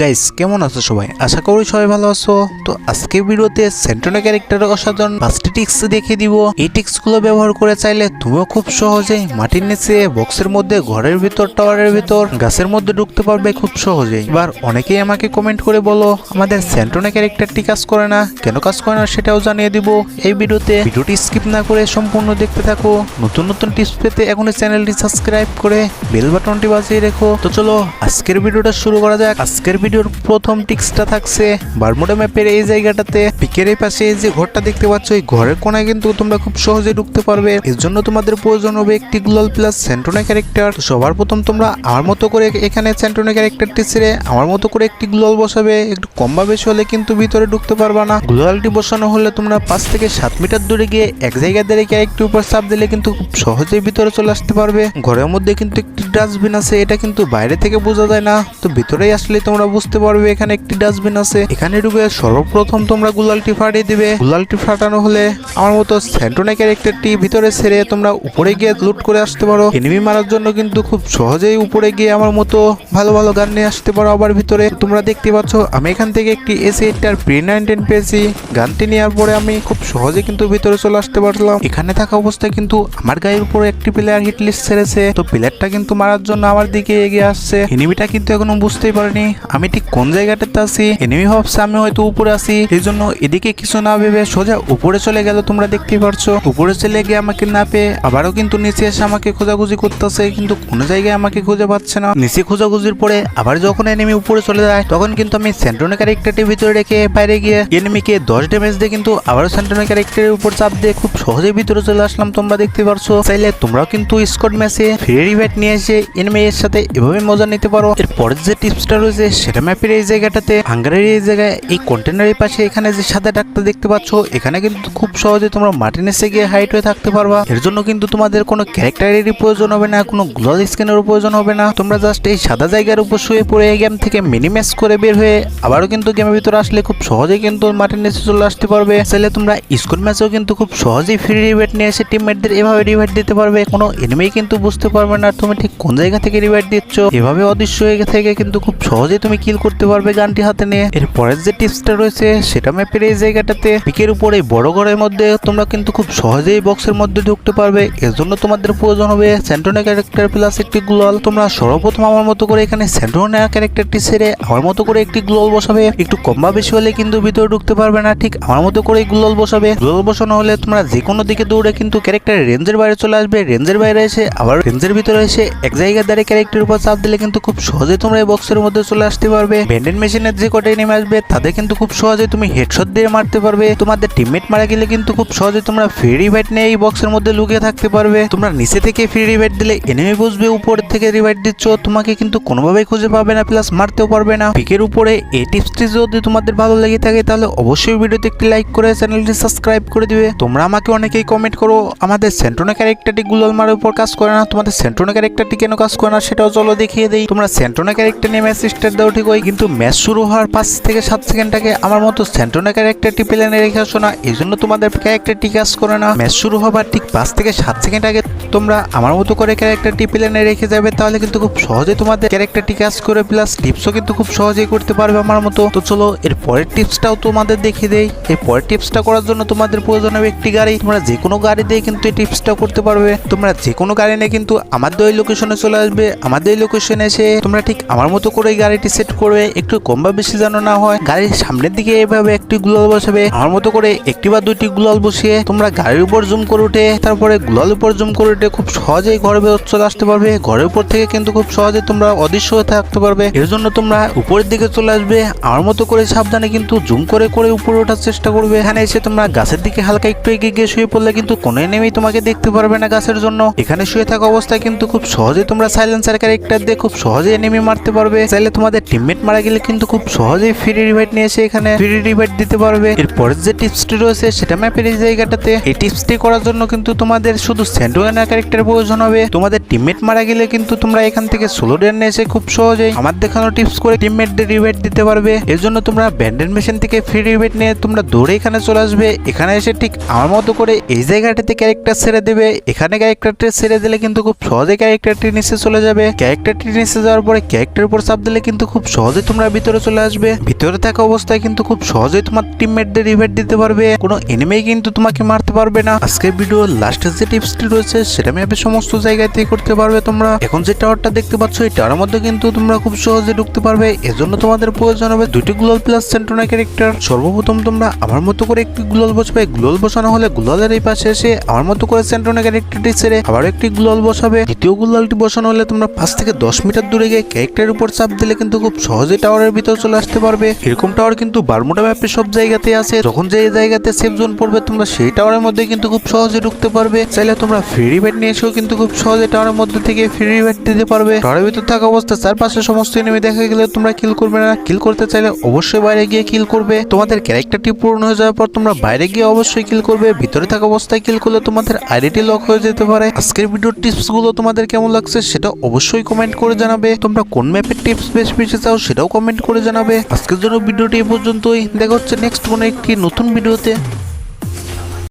Guys কেমন আছো সবাই? আশা করি সবাই ভালো আছো। তো আজকে ভিডিওতে সেন্ট্রোনা ক্যারেক্টারের অসাধারণ পাঁচটি টিক্স দেখিয়ে দিব। এই টিক্সগুলো ব্যবহার করে চাইলে তুমিও খুব সহজে মাটির নিচে বক্সের মধ্যে ঘরের ভিতর টাওয়ারের ভিতর, গাছের মধ্যে ঢুকতে পারবে খুব সহজেই। এবার অনেকেই আমাকে কমেন্ট করে বলো, আমাদের সেন্ট্রোনা ক্যারেক্টারটি কাজ করে না? কেন কাজ করে না সেটাও জানিয়ে দিব। এই ভিডিওতে ভিডিওটি স্কিপ না করে সম্পূর্ণ দেখতে থাকো। নতুন নতুন টিপস পেতে এখনই চ্যানেলটি সাবস্ক্রাইব করে বেল বাটনটি বাজিয়ে রেখো। তো চলো, আজকের ভিডিওটা শুরু করা যাক। আজকের ভিডিওর প্রথম টিক্সটা থাকছে বারমুডা ম্যাপের এই জায়গাটাতে। পিকের এই পাশে যে ঘরটা দেখতে পাচ্ছ, এই ঘরের কোনায় কিন্তু তোমরা খুব সহজে ঢুকতে পারবে। এর জন্য তোমাদের প্রয়োজন হবে একটি গ্লোয়াল প্লাস সেন্টোনা ক্যারেক্টার সবার প্রথম তোমরা আমার মতো করে এখানে সেন্টোনা ক্যারেক্টারটি ছেড়ে আমার মতো করে একটি গ্লোয়াল বসাবে। একটু কম বা বেশি হলে কিন্তু ভিতরে ঢুকতে পারবা না। গ্লোয়ালটি বসানো হলে তোমরা পাঁচ থেকে সাত মিটার দূরে গিয়ে এক জায়গায় দাঁড়িয়ে ক্যারেক্টার উপর চাপ দিলে কিন্তু খুব সহজেই ভিতরে চলে আসতে পারবে। ঘরের মধ্যে কিন্তু একটি ডাস্টবিন আছে, এটা কিন্তু বাইরে থেকে বোঝা যায় না। তো ভিতরেই আসলে তোমরা বুঝতে পারবে, এখানে একটি ডাস্টবিন আছে। এখানে ঢুকে সর্বপ্রথম তোমরা গুলালটি ফাটিয়ে দিবে। গুলালটি ফাটানো হলে আমার মতো স্যান্টোনা ক্যারেক্টারটি ভিতরে ছেড়ে তোমরা উপরে গিয়ে লুট করে আসতে পারো। এনিমি মারার জন্য কিন্তু খুব সহজেই উপরে গিয়ে আমার মতো ভালো ভালো গান নিয়ে আসতে পারো আবার ভিতরে। তোমরা দেখতে পাচ্ছ, আমি এখান থেকে একটি এসি এইটার প্রি নাইনটিন পেয়েছি। গানটি নেওয়ার পরে আমি খুব সহজে কিন্তু ভিতরে চলে আসতে পারলাম। এখানে থাকা অবস্থায় কিন্তু আমার গায়ের উপরে একটি প্লেয়ার হিট লিস্ট ছেড়েছে। তো প্লেয়ারটা কিন্তু মারার জন্য আমার দিকে এগিয়ে আসছে। এনিমিটা কিন্তু এখনও বুঝতেই পারিনি। আমি ঠিক কোন জায়গাটাতে আছি? এনিমি ভাবছে আমি হয়তো উপরে আছি। এই জন্য এদিকে কিছু না ভেবে সোজা উপরে চলে গেল তোমরা দেখতেই পারছ। উপরে চলে গিয়ে আমাকে না পেয়ে আবারও কিন্তু নিচে এসে আমাকে খোঁজাখুঁজি করতেছে, কিন্তু কোনো জায়গায় আমাকে খুঁজে পাচ্ছে না। নিচে খোঁজাখুঁজির পরে আবার যখন এনিমি উপরে চলে যায়, তখন কিন্তু আমি সেন্ট্রোনা ক্যারেক্টারটির ভিতরে রেখে বাইরে গিয়ে এনিমিকে দশ ড্যামেজ দিয়ে কিন্তু আবারও সেন্ট্রোনা ক্যারেক্টারের উপর চাপ দিয়ে খুব সহজেই ভিতরে চলে আসলাম তোমরা দেখতে পারছ। চাইলে তোমরাও কিন্তু স্কট ম্যাচে ফ্রি রিভেট নিয়ে এসে এনিমি এর সাথে এভাবে মজা নিতে পারো। এর পরের যে টিপসটা রয়েছে সেটা ম্যাপের এই জায়গাটাতে হাঙ্গারের এই জায়গায়, এই কন্টেনারের পাশে এখানে যে সাদা ডাক্তার দেখতে পাচ্ছ, এখানে কিন্তু খুব সহজে তোমরা মাটির নিচে গিয়ে হাইট হয়ে থাকতে পারবা। এর জন্য কিন্তু তোমাদের কোনো ক্যারেক্টারেরই প্রয়োজন হবে না, কোনো গ্লোয়াল স্কিনেরও প্রয়োজন হবে না। তোমরা জাস্ট এই সাদা জায়গার উপর শুয়ে পড়ে এই গেম থেকে মিনি ম্যাচ করে বের হয়ে আবারও কিন্তু গেমের ভিতরে আসলে খুব সহজেই কিন্তু মাটির নিচে চলে আসতে পারবে। চাইলে তোমরা স্কুল ম্যাচেও কিন্তু খুব সহজেই ফ্রি রিভেট নিয়ে এসে টিমমেটদের এভাবে রিভেট দিতে পারবে। কোনো এনিমেই কিন্তু বুঝতে পারবে না তুমি ঠিক কোন জায়গা থেকে রিভেট দিচ্ছ? এভাবে অদৃশ্য হয়ে থেকে কিন্তু খুব সহজেই তুমি কিল করতে পারবে গানটি হাতে নিয়ে। এরপরের যে টিপসটা রয়েছে, সেটা ম্যাপের এই জায়গাটাতে। পিকের উপরে বড় ঘরের মধ্যে তোমরা কিন্তু খুব সহজেই বক্সের মধ্যে ঢুকতে পারবে। এর জন্য তোমাদের প্রয়োজন হবে সেন্টোনা ক্যারেক্টার প্লাস একটি গ্লোয়াল তোমরা সর্বপ্রথম আমার মতো করে এখানে সেন্টোনা ক্যারেক্টারটি সেরে আমার মতো করে একটি গ্লোয়াল বসাবে। একটু কম বা বেশি হলে কিন্তু ভিতরে ঢুকতে পারবে না, ঠিক আমার মতো করে গ্লোয়াল বসাবে। গ্লোয়াল বসানো হলে তোমরা যে কোনো দিকে দৌড়ে কিন্তু ক্যারেক্টারের রেঞ্জের বাইরে চলে আসবে। রেঞ্জের বাইরে এসে আবার রেঞ্জের ভিতরে এসে এক জায়গায় দাঁড়িয়ে ক্যারেক্টারের উপর চাপ দিলে কিন্তু খুব সহজে তোমরা এই বক্সের মধ্যে চলে আসতে পারবে। ব্যান্ডেন মেশিনের যে কটা নেমে আসবে, তাদের কিন্তু খুব সহজে তুমি হেডশট দিয়ে মারতে পারবে। তোমাদের টিমমেট মারা গেলে কিন্তু খুব সহজে তোমরা ফ্রি রিভাইট নিয়ে এই বক্সের মধ্যে লুকিয়ে থাকতে পারবে। তোমরা নিচে থেকে ফ্রি রিভাইট দিলে এনিমি বুঝবে, উপর থেকে রিভাইট দিচ্ছ, তোমাকে কিন্তু কোনোভাবেই খুঁজে পাবে না প্লাস মারতেও পারবে না। পিকের উপরে এই টিপসটি যদি তোমাদের ভালো লেগে থাকে, তাহলে অবশ্যই ভিডিওতে একটি লাইক করে চ্যানেলটি সাবস্ক্রাইব করে দিবে। তোমরা আমাকে অনেকেই কমেন্ট করো, আমাদের সেন্টোনা ক্যারেক্টারটি গুলাল মারার উপর কাজ করে না, তোমাদের সেন্টোনা ক্যারেক্টারটি কেন কাজ করে না, সেটাও চলো দেখিয়ে দেই। তোমরা সেন্টোনা ক্যারেক্টার নিয়ে স্টার্ট দাও ঠিক হয় কিন্তু ম্যাচ শুরু হওয়ার পাঁচ থেকে সাত সেকেন্ডটাকে আমার মতো সেন্টোনা ক্যারেক্টারটি প্লেনে রেখে আসো না। এই জন্য তোমাদের ক্যারেক্টারটি কাজ করে না ম্যাচ শুরু হবার ঠিক পাঁচ থেকে সাত সেকেন্ড আগে তোমরা আমার মতো করে ক্যারেক্টারটি প্লেনে রেখে যাবে, তাহলে কিন্তু খুব সহজে তোমাদের ক্যারেক্টারটি কাজ করে প্লাস টিপসও কিন্তু খুব সহজেই করতে পারবে আমার মতো। তো চলো, এর পরের টিপসটাও তোমাদের দেখিয়ে দেই। এর পরের টিপসটা করার জন্য তোমাদের প্রয়োজন হবে একটি গাড়ি। তোমরা যে কোনো গাড়ি দিয়ে কিন্তু এই টিপসটা করতে পারবে। তোমরা যে কোনো গাড়ি নিয়ে কিন্তু আমাদের ওই লোকেশনে চলে আসবে। আমাদের এই লোকেশনে এসে তোমরা ঠিক আমার মতো করে এই গাড়িটি সেট করবে। একটু কম বা বেশি যেন না হয়, গাড়ির সামনের দিকে এভাবে একটি গুলাল বসাবে। আমার মতো করে একটি বা দুইটি গ্লোয়াল বসিয়ে তোমরা গাড়ির উপর জুম করে উঠে, তারপরে গ্লোয়াল উপর জুম করে উঠে খুব সহজেই ঘরে বেরোতে চলে আসতে পারবে। ঘরের উপর থেকে কিন্তু খুব সহজে তোমরা অদৃশ্য হয়ে থাকতে পারবে। এর জন্য তোমরা উপরের দিকে চলে আসবে। আমার মতো করে সাবধানে কিন্তু জুম করে করে উপরে ওঠার চেষ্টা করবে। এখানে এসে তোমরা গাছের দিকে হালকা একটু এগিয়ে গিয়ে শুয়ে পড়লে কিন্তু কোনো নেমেই তোমাকে দেখতে পারবে না গাছের জন্য। এখানে শুয়ে থাকা অবস্থায় কিন্তু খুব সহজে তোমরা সাইলেন্সার ক্যারেক্টার দিয়ে খুব সহজে এনিমি মারতে পারবে। চাইলে তোমাদের টিমমেট মারা গেলে কিন্তু খুব সহজেই ফ্রি রিভাইট নিয়ে এসে এখানে ফ্রি রিভাইট দিতে পারবে। এরপরের যে টিপসটি রয়েছে, সেটা ম্যাপের এই জায়গাটাতে। এই টিপসটি করার জন্য কিন্তু তোমাদের শুধু স্যান্ডোয়ানা ক্যারেক্টার প্রয়োজন হবে। তোমাদের টিমমেট মারা গেলে কিন্তু তোমরা এখান থেকে সোলো ডেন এসে খুব সহজেই আমার দেখানো টিপস করে টিমমেটদের রিভেট দিতে পারবে। এর জন্য তোমরা ব্যান্ডেন মেশিন থেকে ফ্রি রিভেট নিয়ে তোমরা দৌড়ে এখানে চলে আসবে। এখানে এসে ঠিক আমার মতো করে এই জায়গাটাতে ক্যারেক্টার ছেড়ে দেবে। এখানে ক্যারেক্টারটি ছেড়ে দিলে কিন্তু খুব সহজে ক্যারেক্টারটি নিচে চলে যাবে। ক্যারেক্টারটি নিচে যাওয়ার পরে ক্যারেক্টার উপর চাপ দিলে কিন্তু খুব সহজেই তোমরা ভিতরে চলে আসবে। ভিতরে থাকা অবস্থায় কিন্তু খুব সহজেই তোমার টিমমেটদের রিভেট দিতে পারবে। কোনো এনিমি কিন্তু তোমাকে মারতে পারবে না। আজকের ভিডিও লাস্টে যে টিপসটি রয়েছে সেটা ম্যাপে সমস্ত জায়গাতেই করতে পারবে তোমরা। এখন যে টাওয়ারটা দেখতে পাচ্ছ, এই টাওয়ারের মধ্যে কিন্তু তোমরা খুব সহজে ঢুকতে পারবে। এজন্য তোমাদের প্রয়োজন হবে দুটি গ্লোল প্লাস সেন্টোনা ক্যারেক্টার সর্বপ্রথম তোমরা আমার মতো করে একটি গ্লোল বসাবে গ্লোল বসানো হলে গ্লোলের এই পাশে এসে আমার মতো করে সেন্টোনা ক্যারেক্টারটি ছেড়ে আবার একটি গ্লোল বসাবে দ্বিতীয় গ্লোলটি বসানো হলে তোমরা পাঁচ থেকে দশ মিটার দূরে গিয়ে ক্যারেক্টারের উপর চাপ দিলে কিন্তু খুব সহজে টাওয়ারের ভিতর চলে আসতে পারবে। এরকম টাওয়ার কিন্তু বারমুডা ম্যাপে সব জায়গাতে আছে। যখন যে জায়গাতে সেফ জোন পড়বে, তোমরা সেই টাওয়ারের মধ্যে কিন্তু খুব সহজে ঢুকতে পারবে। চাইলে তোমরা ফ্রি রিভেট নিয়ে এসেও কিন্তু খুব সহজে টাওয়ারের মধ্যে থেকে ফ্রি রিভেট দিতে পারবে। টাওয়ারের ভিতর থাকা অবস্থা, চারপাশে সমস্ত এনিমি দেখা গেলে তোমরা কিল করবে না। কিল করতে চাইলে অবশ্যই বাইরে গিয়ে কিল করবে। তোমাদের ক্যারেক্টারটি পূর্ণ হয়ে যাওয়ার পর তোমরা বাইরে গিয়ে অবশ্যই কিল করবে। ভিতরে থাকা অবস্থায় কিল করলে তোমাদের আইডিটি লক হয়ে যেতে পারে। আজকের ভিডিওর টিপসগুলো তোমাদের কেমন লাগছে সেটা অবশ্যই কমেন্ট করে জানাবে। তোমরা কোন ম্যাপের টিপস বেশি বেশি চাও সেটাও কমেন্ট করে জানাবে। আজকের জন্য ভিডিওটি এই পর্যন্তই। দেখা হচ্ছে নেক্সট কোনো একটি নতুন ভিডিওতে